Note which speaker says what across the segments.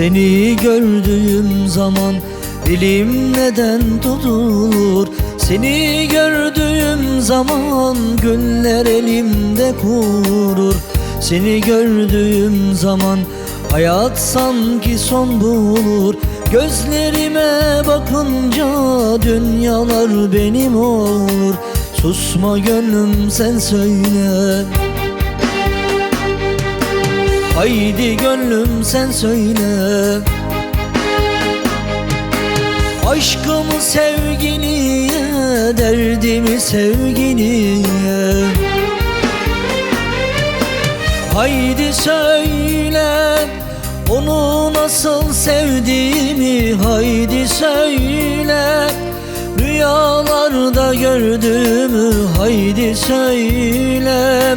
Speaker 1: Seni gördüğüm zaman dilim neden tutulur? Seni gördüğüm zaman güller elimde kurur. Seni gördüğüm zaman hayat sanki son bulur. Gözlerime bakınca dünyalar benim olur. Susma gönlüm sen söyle Haydi gönlüm sen söyle. Aşkımı sevgiliye Derdimi sevgiliye Haydi söyle Onu nasıl sevdiğimi Haydi söyle. Rüyalarda gördüğümü Haydi söyle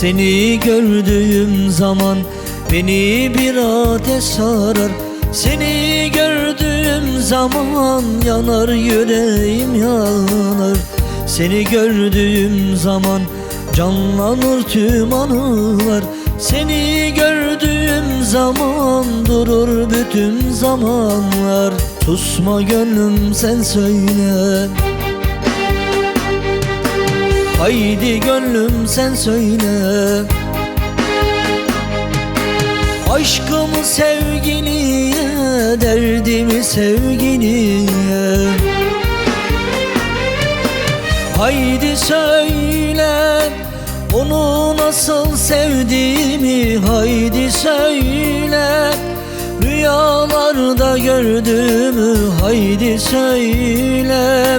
Speaker 1: Seni gördüğüm zaman beni bir ateş sarar. Seni gördüğüm zaman yanar yüreğim yanar. Seni gördüğüm zaman canlanır tüm anılar. Seni gördüğüm zaman durur bütün zamanlar. Susma gönlüm sen söyle Haydi gönlüm sen söyle. Aşkımı sevgiliye Derdimi sevgiliye Haydi söyle Onu nasıl sevdiğimi Haydi söyle. Rüyalarda gördüğümü Haydi söyle